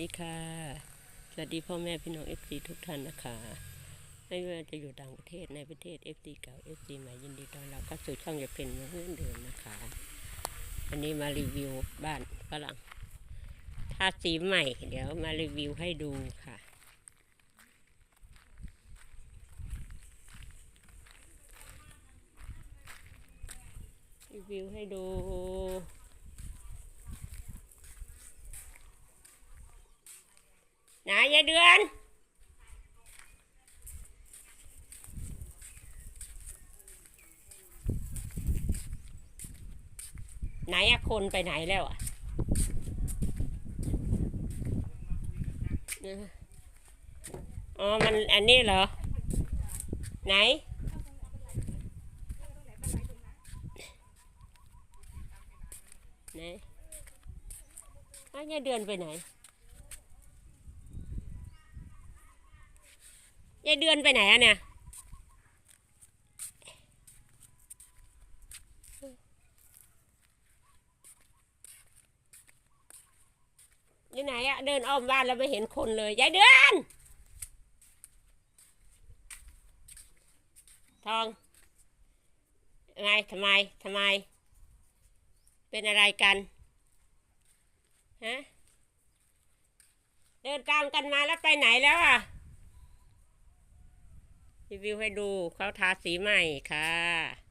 ดีค่ะ สวัสดีพ่อแม่พี่น้องเอฟซีทุกท่านนะคะ ไม่ว่าจะอยู่ต่างประเทศในประเทศเอฟซีเก่าเอฟซีใหม่ยินดีต้อนรับเข้าสู่ช่องอย่าเป็นเหมือนเดิมนะคะอันนี้มารีวิวบ้านฝรั่งทาสีใหม่ เดี๋ยวมารีวิวให้ดูค่ะ รีวิวให้ดู ไหนยายเดือนไหนอะคนไปไหนแล้วอะอ๋อ มันอันนี้เหรอ ไหน ไหนอ้าวยายเดือนไปไหน ยายเดือนไปไหนอะเนี่ยอยู่ไหนอะเดินอ้อมบ้านแล้วไม่เห็นคนเลยยายเดือน ทองไงทำไมทำไม เป็นอะไรกันฮะเดินตามกันมาแล้วไปไหนแล้วอะ รีวิวให้ดูเขาทาสีใหม่ค่ะ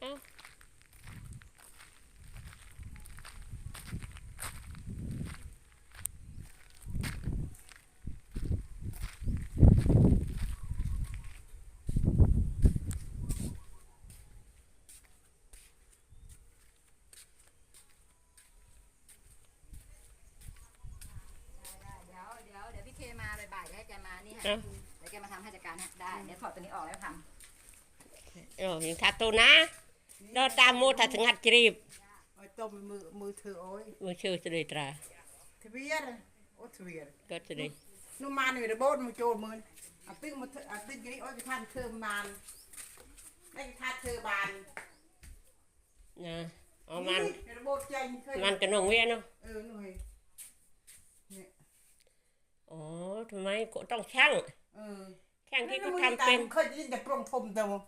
เอ้า เดี๋ยวเดี๋ยวเดี๋ยวพี่เคมาบ่ายๆเดี๋ยวให้แกมานี่ฮะ เอ้าเดี๋ยวแกมาทำให้จัดการฮะได้ เดี๋ยวถอดตัวนี้ออกแล้วทโอ้ยังทาตัวนะเดินตามมูทัดงัดจรีบไอ้ต้มมือมือถือโอ้ยมือชื่อจะได้ตราทะเบียนโอ้ทะเบียนก็จะได้นุ่มมันอยู่ในโบสถ์มันโจมมืออะตึ้งมาเถอะอะตึ้งนี้โอ้ยไปทันเธอมานได้ทันเธอบานนะเอามันในโบสถ์ใจมันเคยมันกระนงเวียนเนาะเออหน่อยเนี่ย อ๋อทำไมก็ต้องช่างเออช่างที่เขามึงทำเป็นเคยได้ยินแต่ปรงทมแต่ว่า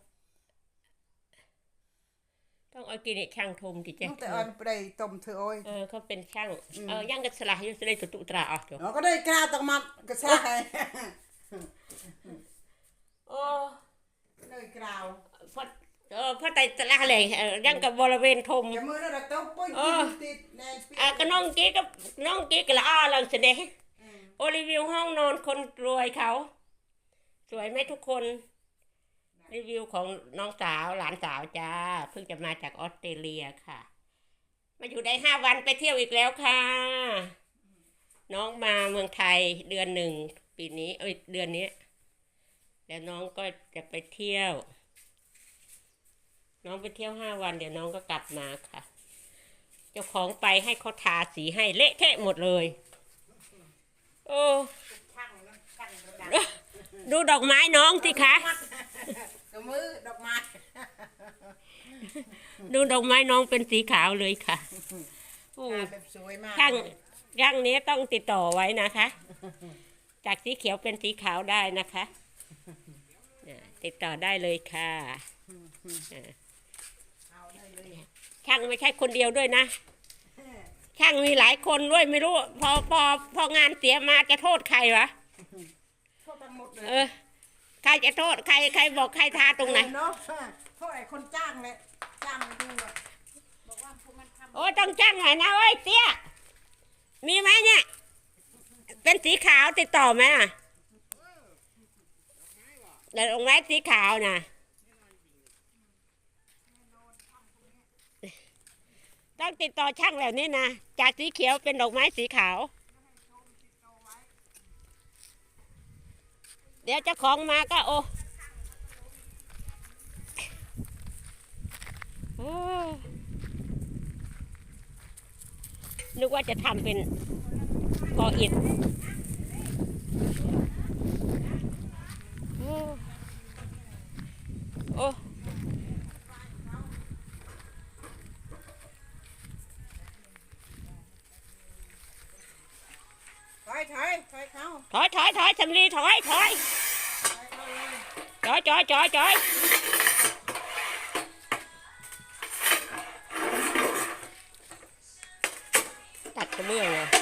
ต้องเอากินช่างทมที่เจ๊ตั้งแต่อันไปได้ต้มเธอโอ้ยเออเขาเป็นช่างเออยังกระสลายอยู่จะได้ตุตุตราออกเดี๋ยวเราก็ได้กล้าต้องมัดกระซ่าให้โอ้ได้กล้าวพอเออพอไต่ตะละเลยเออยังกับบริเวณทมจะมือแล้วเราต้องปุ้ยเอกิอนติดแนนเปียอะก็น้องกิ๊กกับน้องกิ๊กละอ้อลังเสดงอืม โอรีวิวห้องนอนคนรวยเขา สวยไหมทุกคน รีวิวของน้องสาวหลานสาวจ้า เพิ่งจะมาจากออสเตรเลียค่ะ มาอยู่ได้ห้าวันไปเที่ยวอีกแล้วค่ะ น้องมาเมืองไทยเดือนหนึ่งปีนี้ เอ้ยเดือนนี้แล้วน้องก็จะไปเที่ยว น้องไปเที่ยวห้าวัน เดี๋ยวน้องก็กลับมาค่ะ เจ้าของไปให้เขาทาสีให้เละเทะหมดเลย โอ้ช่างนะช่างระดับดูดอกไม้น้องสิคะกับมือดอกไม้ ดูดอกไม้น้องเป็นสีขาวเลยค่ะโอ้ทาแบบสวยมากช่างช่างนี้ต้องติดต่อไว้นะคะ จากสีเขียวเป็นสีขาวได้นะคะอ่าติดต่อได้เลยค่ะอ่าเอาได้เลยช่างไม่ใช่คนเดียวด้วยนะ ช่างมีหลายคนด้วยไม่รู้ พอพอพองานเสียมาจะโทษใครวะโทษทั้งหมดเลยเออ ใครจะโทษใครใครบอกใครทาตรงไหนเออเนาะโทษไอ้คนจ้างเลยจ้างดูอะำบอกว่าพวกมันทโอ้ยต้องจ้างหน่อยนะเว้ยเตี้ย มีไหมเนี่ย เป็นสีขาวติดต่อไหมอะแต่ดอกไม้สีขาวนะ ต้องติดต่อช่างแบบนี้นะ จากสีเขียวเป็นดอกไม้สีขาว เดี๋ยวเจ้าของมาก็โอ้โอ้นึกว่าจะทำเป็นกออิฐโอ้ อ้ถอยถอยถอยเข้าถอยถอยถอยสำลีถอยถอยถอยเข้าเลยจอยจอยจอยจอยตัดกระเบื้องเลย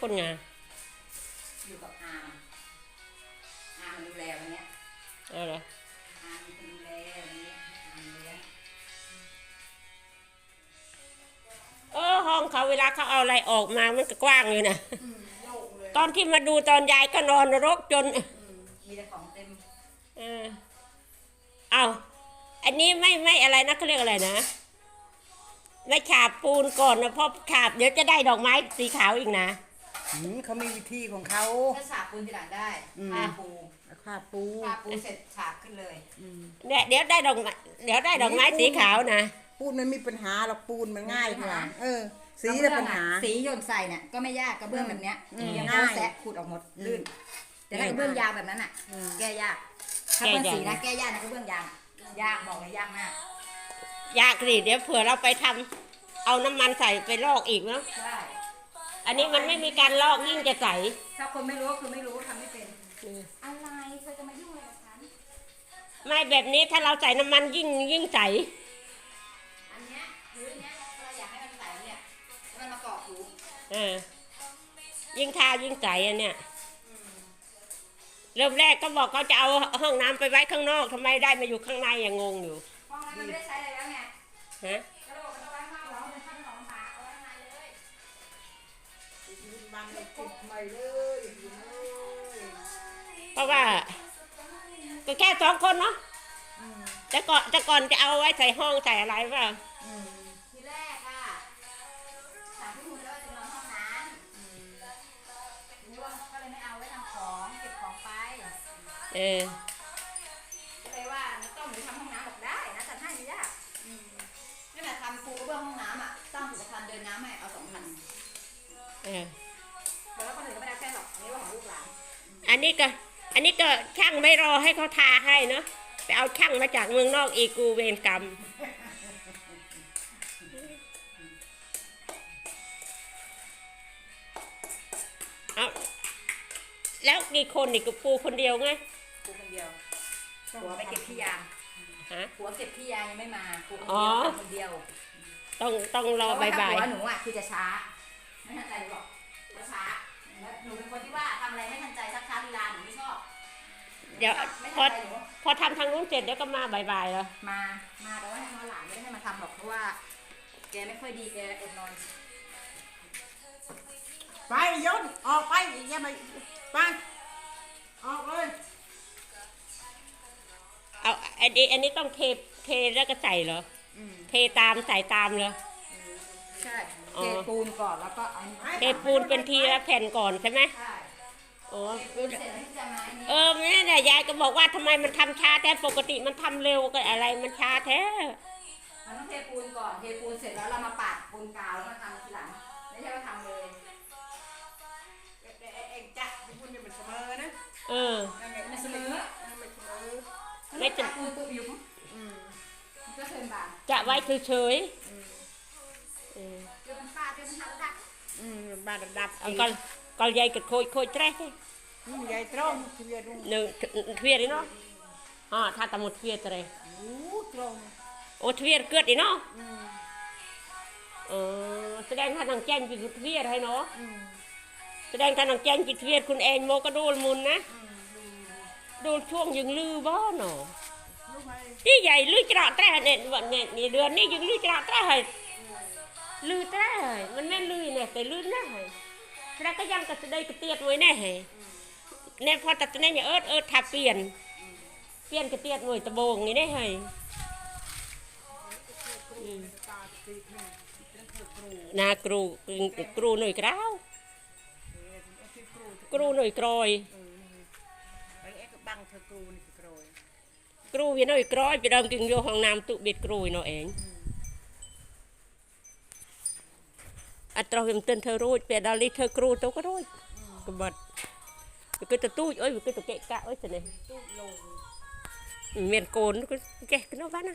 คนงานอยู่กับอามอามมันดูแลวันเนี้ยเอาเหรออามมันดูแลวันนี้อามเลี้ยงเออห้องเขาเวลาเขาเอาอะไรออกมามันก็กว้างอยู่นะอืมโล่งเลยตอนที่มาดูตอนยายก็นอนรกจนอืมมีแต่ของเต็มเออเอาอันนี้ไม่ไม่อะไรนะเขาเรียกอะไรนะไม่ฉาบปูนก่อนนะเพราะฉาบเดี๋ยวจะได้ดอกไม้สีขาวอีกนะ อืมเขามีวิธีของเขา ถ้าฉาบปูนทีหลังได้อืมผ้าปูข้าปูผ้าปูเสร็จฉาบขึ้นเลย อืมเนี่ยเดี๋ยวได้ดอกไม้เดี๋ยวได้ดอกไม้สีขาวนะ ปูนมันมีปัญหาหรอกปูนมันง่ายกว่าเออ สีกน่ะระเบื้องปัญหา อะสีหย่นใส่เนี่ยก็ไม่ยากกระเบื้องแบบเนี้ยอืมยังง่ายโแซะขูดออกหมดลื่น แต่ถ้ากระเบื้องยาวแบบนั้นอะอืมแก้ยากถ้าเป็นสีนะแก้ยากนะกระเบื้องยางยากบอกเลยยากมากยากสิเดี๋ยวเผื่อเราไปทำเอาน้ำมันใส่ไปลอกอีกเนาะ ใช่ อันนี้มันไม่มีการลอกยิ่งจะใสถ้าคนไม่รู้ก็คือไม่รู้ทำไม่เป็นอะไรเธอจะมายุ่งอะไรกับฉันไม่แบบนี้ถ้าเราใส่น้ำมันยิ่งยิ่งใส อันเนี้ยพื้นเนี้ยเราอยากให้มันใสเนี่ยให้มันมาเกาะหูเออ ยิ่งทายิ่งใสอันเนี้ยเริ่มแรกก็บอกเขาจะเอาห้องน้ำไปไว้ข้างนอกทำไมได้มาอยู่ข้างในอย่างงงอยู่ห้องนั้นมันไม่ได้ใช้อะไรแล้วไงฮะ บังเลยติดใหม่เลยอยู่เลยเพราะว่า ก็แค่สองคนเนาะอืมแต่ก่อนแต่ก่อนจะเอาไว้ใส่ห้องใส่อะไรว่าอืมทีแรกอะถามพี่มูลแล้วว่าจะนอนห้องนั้นทีนี้ว่าก็เลยไม่เอาไว้ทำของเก็บของไป เออ อันนี้ก็ อันนี้ก็ช่างไม่รอให้เขาทาให้เนาะไปเอาช่างมาจากเมืองนอกอีกกูเวรกรรมเอาแล้วกี่คนอีกกับปูคนเดียวไงปูคนเดียวหัวไปเก็บขี้ยางฮะหัวเก็บขี้ยางยังไม่มาปูคนอ๋อเดียวคนเดียวต้องต้องรอเพะว่บ่ายถ้หัวหนูอะคือจะช้าไม่ทันใจหรอกจะช้าแล้วหนูเป็นคนที่ว่าทำอะไรไม่ทันใจชักช้าลีลาหนูไม่ชอบๆเดี๋ยวไม่พอทันใจหนูพอทำทางนู้นเสร็จเดี๋ยวก็มาบ่ายๆแล้วมา มาแต่ว่าให้มาหลานไม่ได้ให้มาทำหรอกเพราะว่า แกไม่ค่อยดีแกอดนอน ไปยนออกไปอย่าไปไปออกเลยเอาอันนี้อันนี้ต้องเทเทแล้วก็ใส่เหรออืมเทตามใส่ตามเลยใช่ อ๋อ เทปูนก่อนแล้วก็เอาอันนี้เทปูนเป็นทีละแผ่นก่อนใช่ไหมใช่ โอ้เทปูนเสร็จแล้วที่จะมาอันนี้เออแม่น่ะยายก็บอกว่าทำไมมันทำช้าแท้ปกติมันทำเร็วก็อะไรมันช้าแท้มันต้องเทปูนก่อน เทปูนเสร็จแล้วเรามาปาดปูนกาวแล้วมาทำทีหลัง ไม่ใช่ว่าทำเลยเอ็งจักคุณจะเป็นเสมอนะเออมันเสมอไม่เสมอไม่จะปาดปูนปุ๊บยุบอืมมันก็เทินบานจะไว้เฉยอืมๆเออเดี๋ยวมันฟาดเดี๋ยวมันทำดักอืมบ้านดับเอาก็ก็ ยายก็โคยโคยแตรกอืมยายตรงเทียรุ่งหนึ่งทวีร์เนาะอ๋อถ้าตะหมดทวีร์อะไรโอ้ตรงโอ้ทวีร์เกิดอีเนาะอืมเออแสดงท่านังแจ้งจิตทวีร์ให้เนาะอืมแสดงท่านังแจ้งจิตทวีร์คุณเองโมก็ดูลมุนนะอืมดูดูช่วงยังลือบ้าเนาะรู้ไหมที่ใหญ่ลือจระแตรเนี่ยวันเนี่ยนี่เดือนนี้ยังลือจระแตรให้ลือแตรให้มันไม่ลือเนี่ยแต่ลือนะให้ แล้วก็ยังกระสดกระเตียดไว้แน่เหแน่พอตัดแน่เนี่ยเอิดเอิดทับเปลี่ยน เปลี่ยนกระเตียดหน่วยตะโบงนี่ได้เหอืมตาตีนี่นั่นคือครูนากรูกรูหน่วยกร้าวครูกรูหน่วยกรอยเออนี่ไอ้ไอ้ก็บังเธอครูนี่คือกรอยกรูวินหน่อยกรอยไปเดิมกินโยห้องน้ำตุเบ็ดกรูเนาะเอง អត់ត្រោះវាមិនទិនធ្វើរួចពេលដល់នេះធ្វើគ្រូទៅក៏រួចក្បត់វាគឺទៅទូចអុយវាគឺទៅកេកកាក់អុយទៅនេះទូចលងមានកូនគឺចេះគ្នាបានណា